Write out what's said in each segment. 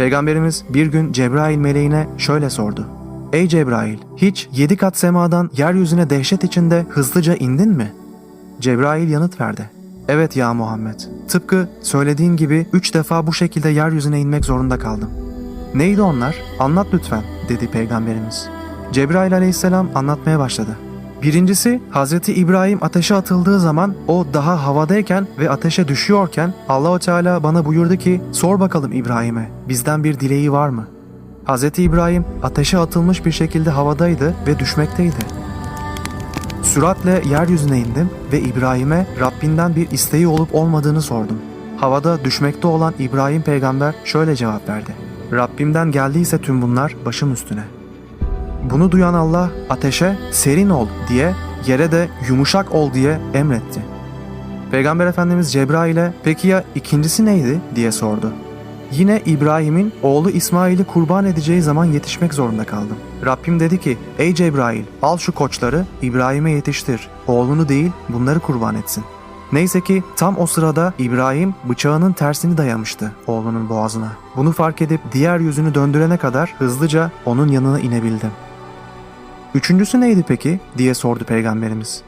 Peygamberimiz bir gün Cebrail meleğine şöyle sordu. Ey Cebrail, hiç yedi kat semadan yeryüzüne dehşet içinde hızlıca indin mi? Cebrail yanıt verdi. Evet ya Muhammed. Tıpkı söylediğin gibi üç defa bu şekilde yeryüzüne inmek zorunda kaldım. Neydi onlar? Anlat lütfen, dedi Peygamberimiz. Cebrail aleyhisselam anlatmaya başladı. Birincisi Hazreti İbrahim ateşe atıldığı zaman o daha havadayken ve ateşe düşüyorken Allahu Teala bana buyurdu ki sor bakalım İbrahim'e bizden bir dileği var mı? Hazreti İbrahim ateşe atılmış bir şekilde havadaydı ve düşmekteydi. Süratle yeryüzüne indim ve İbrahim'e Rabbinden bir isteği olup olmadığını sordum. Havada düşmekte olan İbrahim peygamber şöyle cevap verdi. Rabbimden geldiyse tüm bunlar başım üstüne. Bunu duyan Allah ateşe serin ol diye yere de yumuşak ol diye emretti. Peygamber Efendimiz Cebrail'e peki ya ikincisi neydi diye sordu. Yine İbrahim'in oğlu İsmail'i kurban edeceği zaman yetişmek zorunda kaldım. Rabbim dedi ki ey Cebrail al şu koçları İbrahim'e yetiştir. Oğlunu değil bunları kurban etsin. Neyse ki tam o sırada İbrahim bıçağının tersini dayamıştı oğlunun boğazına. Bunu fark edip diğer yüzünü döndürene kadar hızlıca onun yanına inebildim. Üçüncüsü neydi peki diye sordu peygamberimiz.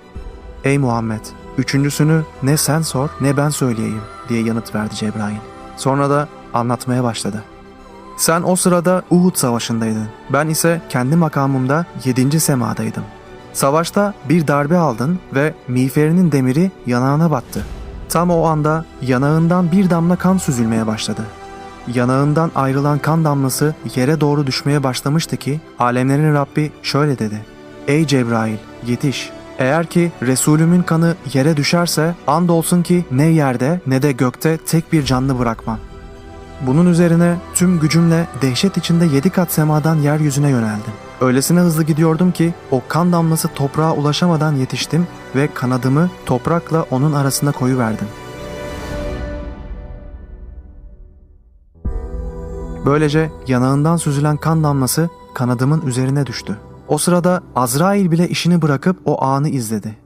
Ey Muhammed, üçüncüsünü ne sen sor ne ben söyleyeyim diye yanıt verdi Cebrail. Sonra da anlatmaya başladı. Sen o sırada Uhud savaşındaydın. Ben ise kendi makamımda yedinci semadaydım. Savaşta bir darbe aldın ve miğferinin demiri yanağına battı. Tam o anda yanağından bir damla kan süzülmeye başladı. Yanağından ayrılan kan damlası yere doğru düşmeye başlamıştı ki alemlerin Rabbi şöyle dedi. Ey Cebrail yetiş. Eğer ki Resulümün kanı yere düşerse andolsun ki ne yerde ne de gökte tek bir canlı bırakmam. Bunun üzerine tüm gücümle dehşet içinde yedi kat semadan yeryüzüne yöneldim. Öylesine hızlı gidiyordum ki o kan damlası toprağa ulaşamadan yetiştim ve kanadımı toprakla onun arasında koyuverdim. Böylece yanağından süzülen kan damlası kanadımın üzerine düştü. O sırada Azrail bile işini bırakıp o anı izledi.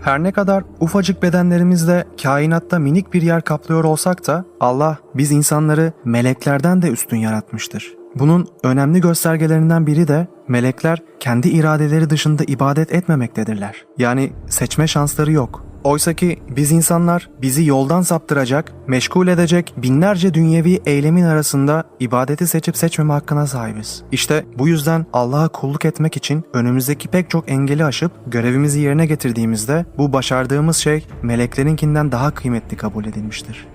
Her ne kadar ufacık bedenlerimizle kainatta minik bir yer kaplıyor olsak da Allah biz insanları meleklerden de üstün yaratmıştır. Bunun önemli göstergelerinden biri de melekler kendi iradeleri dışında ibadet etmemektedirler. Yani seçme şansları yok. Oysa ki biz insanlar bizi yoldan saptıracak, meşgul edecek binlerce dünyevi eylemin arasında ibadeti seçip seçmeme hakkına sahibiz. İşte bu yüzden Allah'a kulluk etmek için önümüzdeki pek çok engeli aşıp görevimizi yerine getirdiğimizde bu başardığımız şey meleklerinkinden daha kıymetli kabul edilmiştir.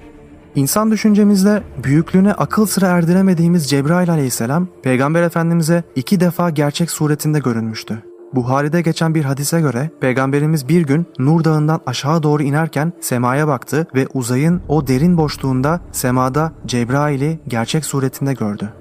İnsan düşüncemizde büyüklüğüne akıl sıra erdiremediğimiz Cebrail aleyhisselam, Peygamber Efendimiz'e iki defa gerçek suretinde görünmüştü. Buhari'de geçen bir hadise göre Peygamberimiz bir gün Nur Dağı'ndan aşağı doğru inerken semaya baktı ve uzayın o derin boşluğunda semada Cebrail'i gerçek suretinde gördü.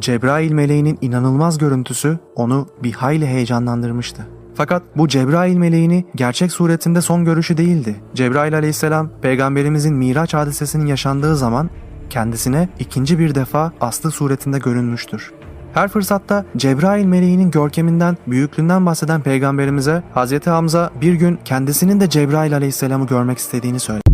Cebrail meleğinin inanılmaz görüntüsü onu bir hayli heyecanlandırmıştı. Fakat bu Cebrail meleğini gerçek suretinde son görüşü değildi. Cebrail aleyhisselam peygamberimizin Miraç hadisesinin yaşandığı zaman kendisine ikinci bir defa aslı suretinde görünmüştür. Her fırsatta Cebrail meleğinin görkeminden, büyüklüğünden bahseden peygamberimize Hz. Hamza bir gün kendisinin de Cebrail aleyhisselamı görmek istediğini söyledi.